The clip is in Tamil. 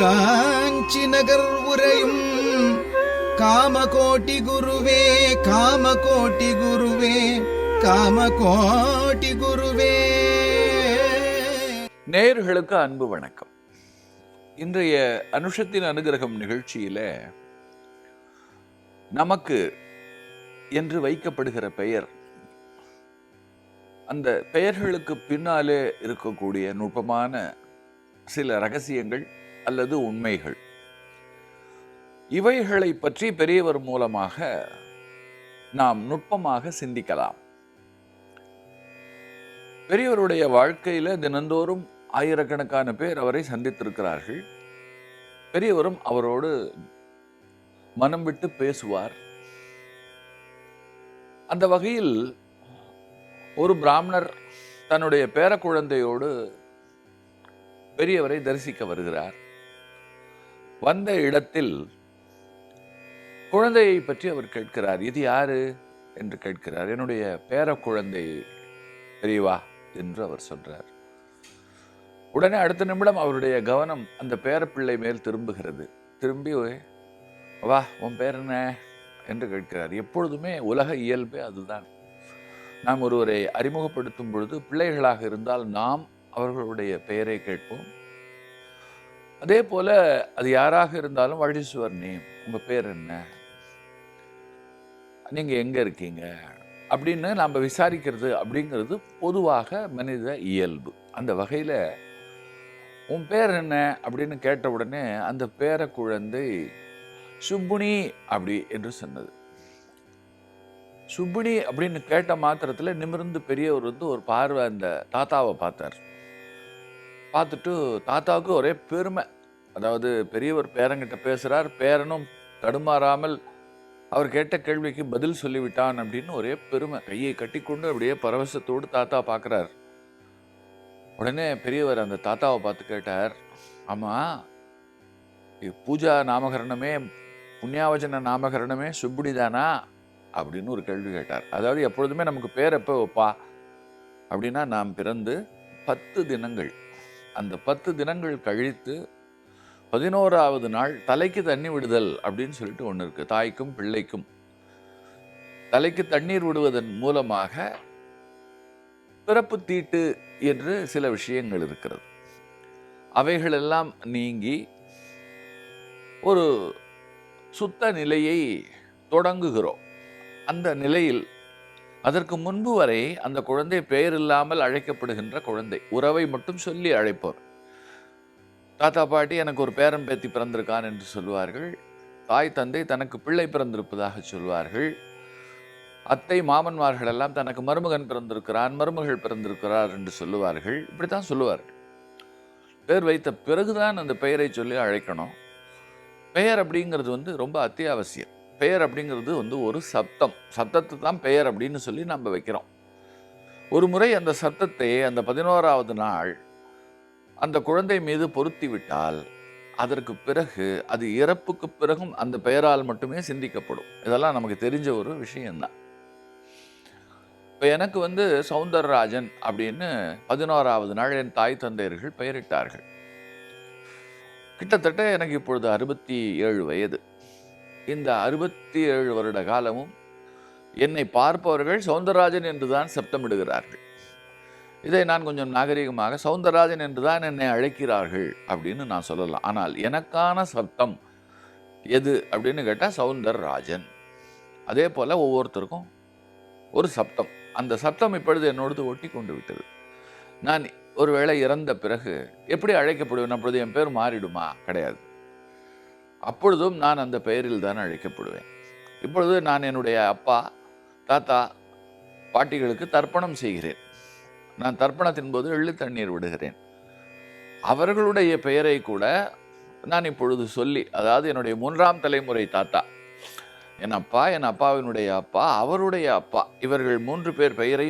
காஞ்சி நகர் உரையும் காமகோட்டி குருவே காமகோட்டி குருவே காமகோட்டி குருவே. நேயர்களுக்கு அன்பு வணக்கம். இன்றைய அனுஷத்தின் அனுகிரகம் நிகழ்ச்சியில நமக்கு என்று வைக்கப்படுகிற பெயர் அந்த பெயர்களுக்கு பின்னாலே இருக்கக்கூடிய நுட்பமான சில ரகசியங்கள் அல்லது உண்மைகள். இவைகளை பற்றி பெரியவர் மூலமாக நாம் நுட்பமாக சிந்திக்கலாம். பெரியவருடைய வாழ்க்கையில் தினந்தோறும் ஆயிரக்கணக்கான பேர் அவரை சந்தித்திருக்கிறார்கள். பெரியவரும் அவரோடு மனம் விட்டு பேசுவார். அந்த வகையில் ஒரு பிராமணர் தன்னுடைய பேரக்குழந்தையோடு பெரியவரை தரிசிக்க வருகிறார். வந்த இடத்தில் குழந்தையை பற்றி அவர் கேட்கிறார். இது யாரு? என்று கேட்கிறார். என்னுடைய பேர குழந்தை பெரியவா என்று அவர் சொல்றார். உடனே அடுத்த நிமிடம் அவருடைய கவனம் அந்த பேரப்பிள்ளை மேல் திரும்புகிறது. திரும்பி வா உன் பேர் என்ன? என்று கேட்கிறார். எப்பொழுதுமே உலக இயல்பே அதுதான். நாம் ஒருவரை அறிமுகப்படுத்தும் பொழுது பிள்ளைகளாக இருந்தால் நாம் அவர்களுடைய பெயரை கேட்போம். அதே போல் அது யாராக இருந்தாலும் வழிசுவர் நேம் பேர் என்ன? நீங்கள் எங்கே இருக்கீங்க? அப்படின்னு நாம் விசாரிக்கிறது அப்படிங்கிறது பொதுவாக மனித இயல்பு. அந்த வகையில் உன் பேர் என்ன? அப்படின்னு கேட்ட உடனே அந்த பேர குழந்தை சுப்புனி அப்படி என்று சொன்னது. சுப்புனி அப்படின்னு கேட்ட மாத்திரத்தில் நிமிர்ந்து பெரியவர் வந்து ஒரு பார்வை அந்த தாத்தாவை பார்த்தார். பார்த்துட்டு தாத்தாவுக்கு ஒரே பெருமை. அதாவது பெரியவர் பேரங்கிட்ட பேசுகிறார் பேரனும் தடுமாறாமல் அவர் கேட்ட கேள்விக்கு பதில் சொல்லிவிட்டான் அப்படின்னு ஒரே பெருமை. கையை கட்டிக்கொண்டு அப்படியே பரவசத்தோடு தாத்தா பார்க்குறார். உடனே பெரியவர் அந்த தாத்தாவை பார்த்து கேட்டார் ஆமாம் இது பூஜா நாமகரணமே புண்ணியாவஜன நாமகரணமே சுப்புடி தானா அப்படின்னு ஒரு கேள்வி கேட்டார். அதாவது எப்பொழுதுமே நமக்கு பேர் எப்போ வைப்பா? அப்படின்னா நாம் பிறந்து பத்து தினங்கள். அந்த பத்து தினங்கள் கழித்து பதினோராவது நாள் தலைக்கு தண்ணி விடுதல் அப்படின்னு சொல்லிட்டு ஒன்று இருக்குது தாய்க்கும் பிள்ளைக்கும். தலைக்கு தண்ணீர் விடுவதன் மூலமாக பிறப்பு தீட்டு என்று சில விஷயங்கள் இருக்கிறது. அவைகளெல்லாம் நீங்கி ஒரு சுத்த நிலையை தொடங்குகிறோம். அந்த நிலையில் அதற்கு முன்பு வரை அந்த குழந்தை பெயர் இல்லாமல் அழைக்கப்படுகின்ற குழந்தை. உறவை மட்டும் சொல்லி அழைப்போர். தாத்தா பாட்டி எனக்கு ஒரு பேரன் பேத்தி பிறந்திருக்கான் என்று சொல்வார்கள். தாய் தந்தை தனக்கு பிள்ளை பிறந்திருப்பதாக சொல்வார்கள். அத்தை மாமன்மார்கள் எல்லாம் தனக்கு மருமகன் பிறந்திருக்கிறான் மருமகள் பிறந்திருக்கிறார் என்று சொல்லுவார்கள். இப்படி தான் சொல்லுவார்கள். பேர் வைத்த பிறகுதான் அந்த பெயரை சொல்லி அழைக்கணும். பெயர் அப்படிங்கிறது வந்து ரொம்ப அத்தியாவசியம். பெயர் அப்படிங்கிறது வந்து ஒரு சப்தம் சப்தத்தை தான் பெயர் அப்படின்னு சொல்லி நம்ம வைக்கிறோம். ஒரு முறை அந்த சத்தத்தை அந்த பதினோராவது நாள் அந்த குழந்தை மீது பொருத்தி விட்டால் அதற்கு பிறகு அது இறப்புக்கு பிறகும் அந்த பெயரால் மட்டுமே சிந்திக்கப்படும். இதெல்லாம் நமக்கு தெரிஞ்ச ஒரு விஷயந்தான் இப்போ எனக்கு வந்து சவுந்தரராஜன் அப்படின்னு பதினோராவது நாள் என் தாய் தந்தையர்கள் பெயரிட்டார்கள். கிட்டத்தட்ட எனக்கு இப்பொழுது அறுபத்தி ஏழு வயது. இந்த அறுபத்தி ஏழு வருட காலமும் என்னை பார்ப்பவர்கள் சவுந்தரராஜன் என்றுதான் சப்தமிடுகிறார்கள். இதை நான் கொஞ்சம் நாகரிகமாக சவுந்தரராஜன் என்றுதான் என்னை அழைக்கிறார்கள் அப்படின்னு நான் சொல்லலாம். ஆனால் எனக்கான சப்தம் எது அப்படின்னு கேட்டால் சவுந்தரராஜன். அதே போல் ஒவ்வொருத்தருக்கும் ஒரு சப்தம். அந்த சப்தம் இப்பொழுது என்னோடது ஒட்டி கொண்டு விட்டது. நான் ஒருவேளை இறந்த பிறகு எப்படி அழைக்கப்படுவேன்? அப்பொழுது என் பேர் மாறிடுமா? கிடையாது. அப்பொழுதும் நான் அந்த பெயரில் தான் அழைக்கப்படுவேன். இப்பொழுது நான் என்னுடைய அப்பா தாத்தா பாட்டிகளுக்கு தர்ப்பணம் செய்கிறேன். நான் தர்ப்பணத்தின் போது எள்ளு தண்ணீர் விடுகிறேன். அவர்களுடைய பெயரை கூட நான் இப்பொழுது சொல்லி அதாவது என்னுடைய மூன்றாம் தலைமுறை தாத்தா என் அப்பா என் அப்பாவினுடைய அப்பா அவருடைய அப்பா இவர்கள் மூன்று பேர் பெயரையும்